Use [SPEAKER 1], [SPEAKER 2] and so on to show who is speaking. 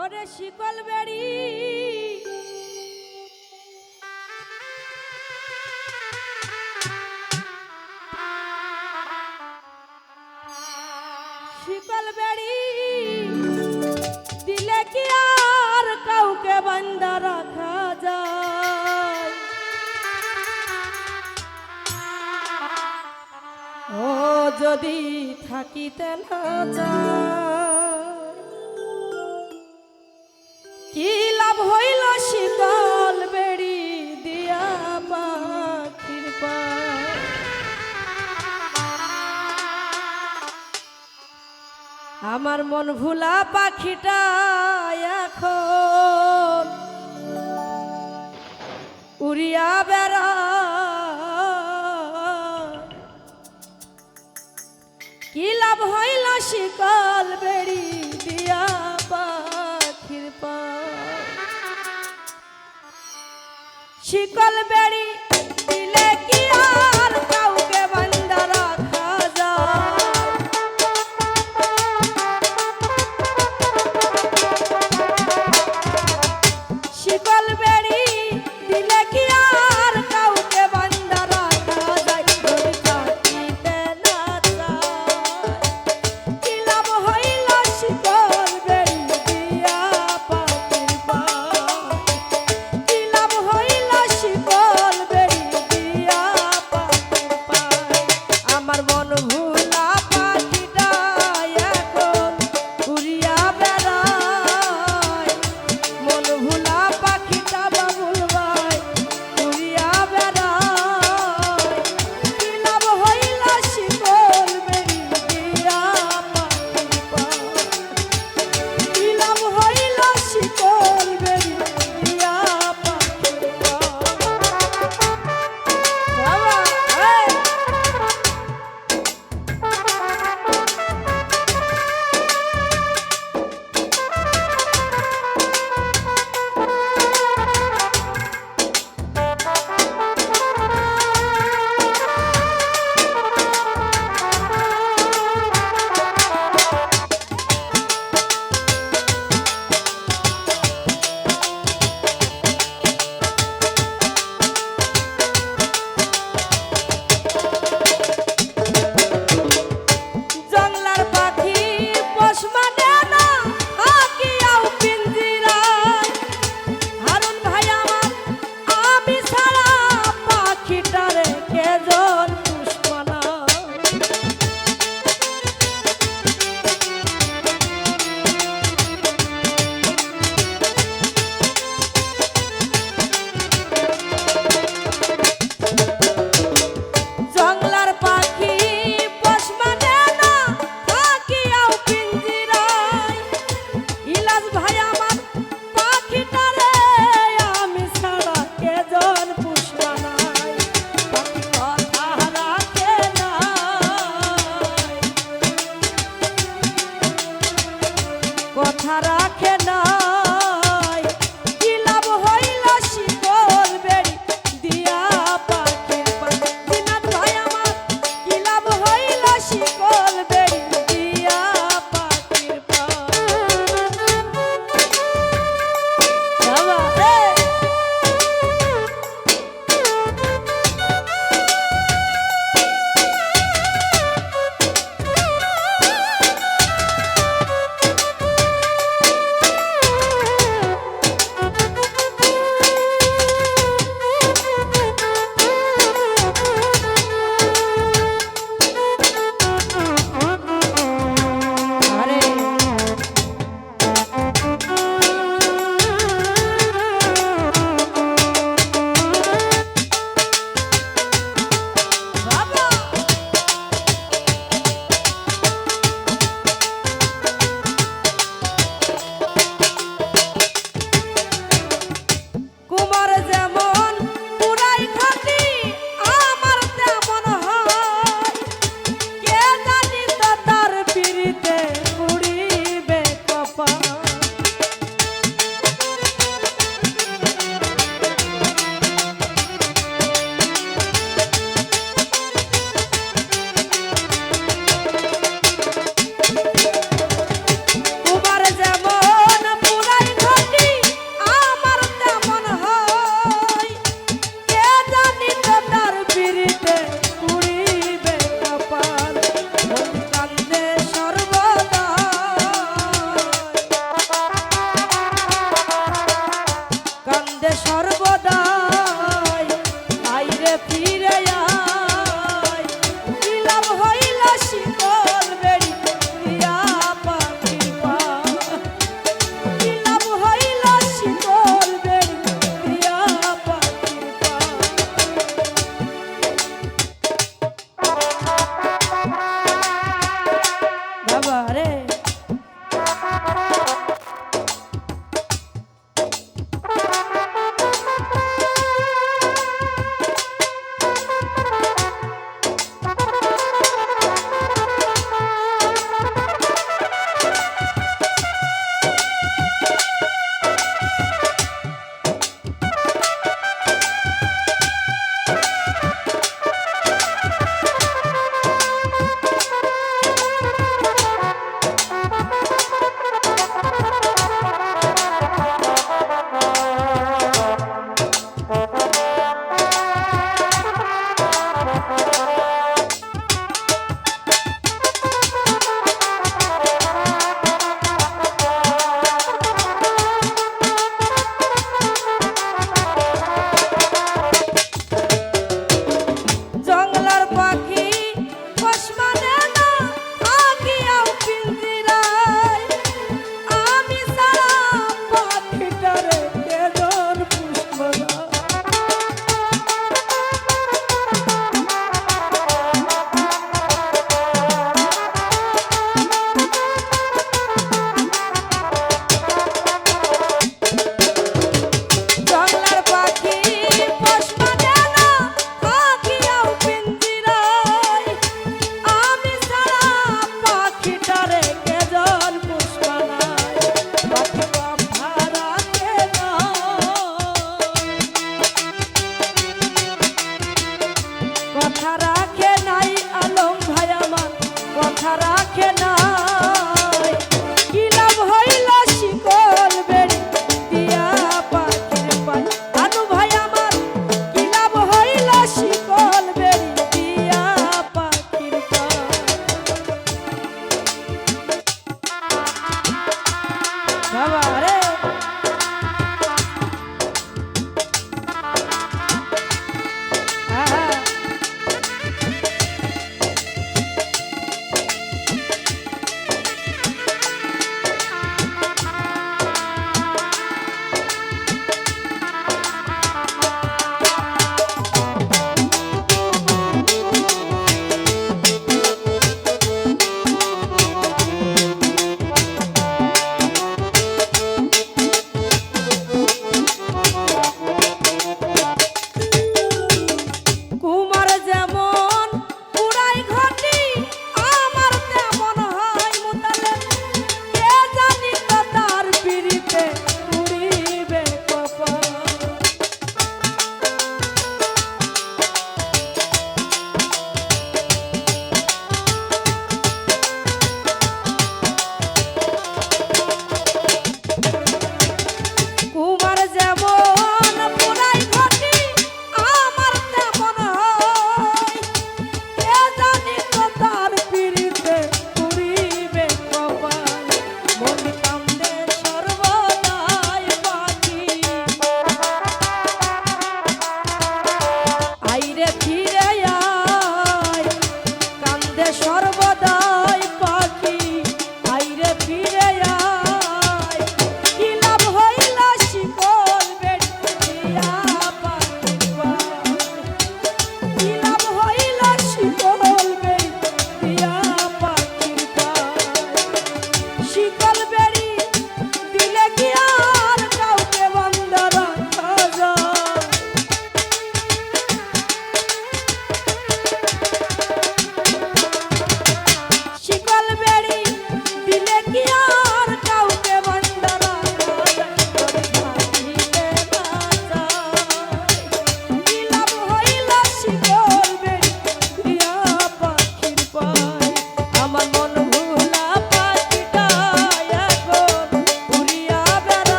[SPEAKER 1] ওরে শিকল বেড়ি। শিকল বেড়ি, দিলে কি আর কাউকে বান্দা রাখা যায়? ও যদি থাকিতে না যায় আমার মন ভুলা পাখিটা এখন। উড়িয়া বেড়া। কি লাভ হইল শিকল বেড়ি দিয়া পাখির পা? শিকল বেড়ি